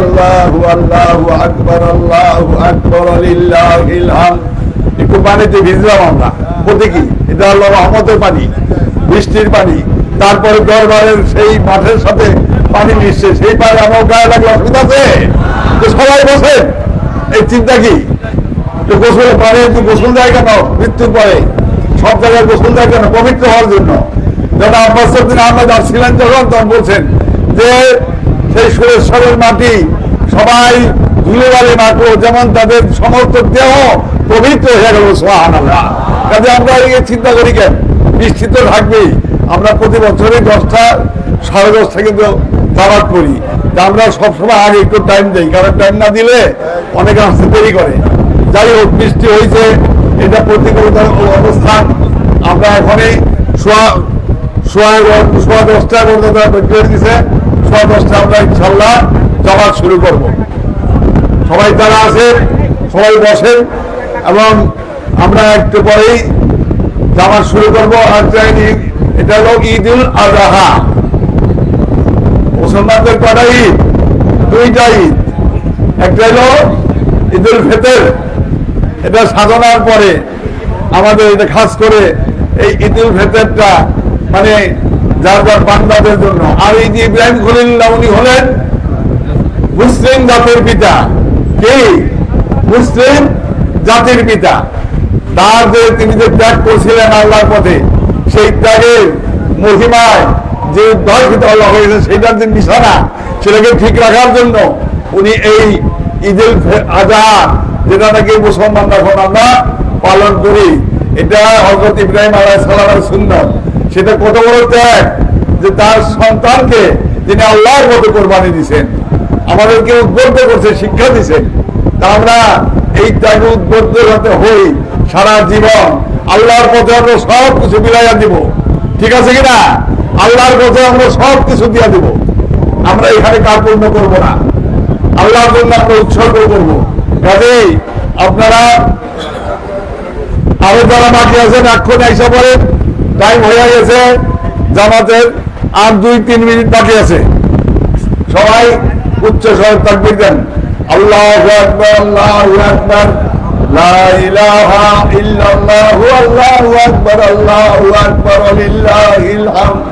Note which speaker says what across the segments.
Speaker 1: আল্লাহু আল্লাহু আকবার আল্লাহু আকবার লিল্লাহিল হামদ। একটু পানিতে ভিজলাম আমরা। হতে কি? এটা হলো রহমতের পানি, বৃষ্টির পানি। তারপরে দরবারের সেই মাঠের সাথে পানি মিশছে। সেই পানি আমার গায়ে লাগল অসুবিধা আছে? সবাই বসে এই চিন্তা কি? গোসল পারে তো গোসল দেয় কেন মৃত্যুর পরে। সব জায়গায় গোসল দেয় কেন পবিত্র হওয়ার জন্য। যারা আব্বাসুদ্দিন আহমেদ আসছিলেন যখন তখন বলছেন যে সেই সুরেশ্বরের মাটি সবাই ধুলে বাড়ি মাখলো যেমন তাদের সমস্ত দেহ পবিত্র হয়ে গেল কাজে আমরা এই চিন্তা করি কেন? নিশ্চিত থাকবেই। আমরা প্রতি বছরে দশটা, সাড়ে দশটা কিন্তু দাওয়াত করি আমরা সবসময় আগে একটু টাইম দিই, কারণ টাইম না দিলে অনেকে আসতে দেরি করে। যাই হোক, বৃষ্টি হয়েছে, এটা প্রতিকূলতার অবস্থান। আমরা এখনই সোয়া সোয়া সোয়া দশটা পর্যন্ত দিছে। দশটা আমরা ইনশাল্লাহ শুরু করব। সবাই আছে সবাই বসেন এবং আমরা একটু পরেই শুরু করব। এটা হলো ঈদ উল আজহা। মুসলমানদের কটা ঈদ, দুইটা ঈদ। একটা হলো ঈদ উল ফেতর, এটা সাধনার পরে আমাদের এটা খাস করে এই ঈদ উল ফেতরটা মানে যার যার বান্দাদের জন্য। আর এই যে ইব্রাহিম খলিল্লাহ উনি হলেন মুসলিম জাতির পিতা। কে? মুসলিম জাতির পিতা। তার যে তিনি যে ত্যাগ করছিলেন আল্লাহর পথে, সেই ত্যাগের মহিমায় যে দর্শিত আল্লাহ হয়েছে সেটার যে নিশানা, সেটাকে ঠিক রাখার জন্য উনি এই ঈদুল ফে- যেটা নাকি মুসলমান এখন আমরা পালন করি, এটা হজরত ইব্রাহিম আলাহ সালামের সুন্দর সেটা কত বড় ত্যাগ যে তার সন্তানকে তিনি আল্লাহর মতো কোরবানি দিছেন আমাদেরকে উদ্বুদ্ধ করছে, শিক্ষা দিছেন তা আমরা এই ত্যাগে উদ্বুদ্ধ যাতে হই, সারা জীবন আল্লাহর পথে আমরা সব কিছু বিলাইয়া দিব। ঠিক আছে কিনা? আল্লাহর পথে আমরা সব কিছু দিয়া দিব। আমরা এখানে কার্পণ্য করব না। আল্লাহর জন্য আমরা উৎসর্গ করব। কাজেই আপনারা আরও যারা বাকি আছেন এখন আইসা পড়েন। টাইম হয়ে গেছে, জামাতের আর দুই, তিন মিনিট বাকি আছে। সবাই উচ্চ স্বর তাকবির দেন। আল্লাহু আকবার আল্লাহু আকবার, লা ইলাহা ইল্লাল্লাহু, আল্লাহু আকবার আল্লাহু আকবার লিল্লাহিল হামদ।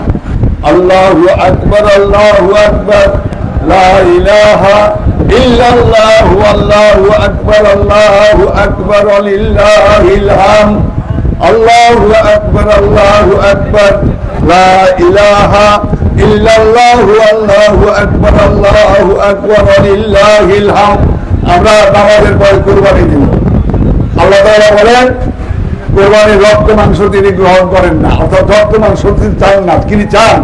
Speaker 1: আল্লাহু আকবার আল্লাহু আকবার, লা হামদ আল্লাহু আকবার আল্লাহু আকবার, লা ইলাহা ইল্লাল্লাহু, আল্লাহু আকবার আল্লাহু আকবার লিল্লাহিল হামদ। আমরা নামাজের পর কুরবানি দিব। আল্লাহ তাআলা বলেন, কোরবানির রক্ত, মাংস তিনি গ্রহণ করেন না, অর্থাৎ রক্ত, মাংস তিনি চান না, তিনি চান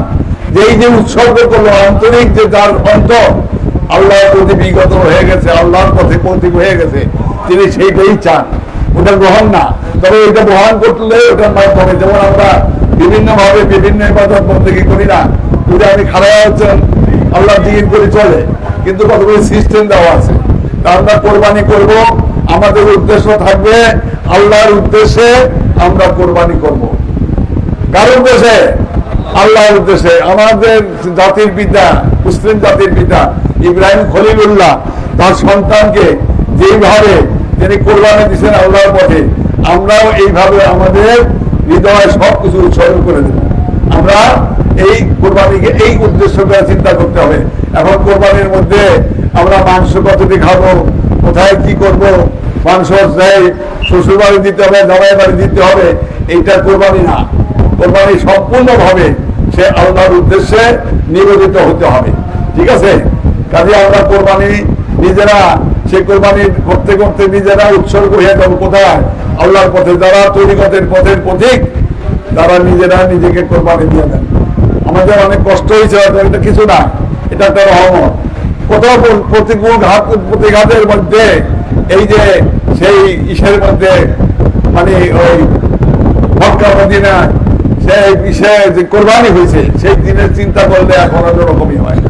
Speaker 1: যে এই যে উৎসর্গ করল, আন্তরিক যে তার অন্তর আল্লাহর প্রতি বিগত হয়ে গেছে, আল্লাহর পথে প্রতীক হয়ে গেছে, তিনি সেইটাই চান। ওটা গ্রহণ না। তবে এটা গ্রহণ করলে ওটার মাধ্যমে যেমন আমরা বিভিন্ন ভাবে বিভিন্ন বন্দী করি না যদি আমি খারাপ হচ্ছেন আল্লাহ দিন করে চলে। কিন্তু কতগুলি সিস্টেম দেওয়া আছে। আমরা কোরবানি করব, আমাদের উদ্দেশ্য থাকবে আল্লাহর উদ্দেশ্যে আমরা কোরবানি করব। কার উদ্দেশ্যে? আল্লাহর উদ্দেশ্যে। আমাদের জাতির পিতা, মুসলিম জাতির পিতা ইব্রাহিম খলিলুল্লাহ, তার সন্তানকে যেইভাবে তিনি কোরবানি দিচ্ছেন আল্লাহর পথে, আমরাও এইভাবে আমাদের হৃদয় সব কিছু উৎসর্গ করে দেব। আমরা এই কোরবানিকে, এই উদ্দেশ্য করে চিন্তা করতে হবে। এখন কোরবানির মধ্যে আমরা মাংস কতটি খাব, কোথায় কি করব, মাংস চাই শ্বশুর বাড়ি দিতে হবে জামাই বাড়ি দিতে হবে, এইটা কোরবানি না। কোরবানি সম্পূর্ণভাবে সে আল্লাহর উদ্দেশ্যে নিবেদিত হতে হবে। ঠিক আছে? কাজে আমরা কোরবানি নিজেরা সে কোরবানি করতে করতে নিজেরা উৎসর্গ হয়ে যাব কোথায়? আল্লাহর পথে, যারা তৈরিকতের পথের পথিক, তারা নিজেরা নিজেকে কোরবানি দিয়ে দেন। আমাদের অনেক কষ্ট হয়েছে এটা কিছু না, এটা একটা রহমত। কোথাও প্রতিকূল ঘাত, প্রতিঘাতের মধ্যে, এই যে সেই ইসের মধ্যে মানে ওই মক্কা, মদিনা, সেই বিষয়ে যে কোরবানি হয়েছে, সেই দিনের চিন্তা করলে এখন অন্যরকমই হয়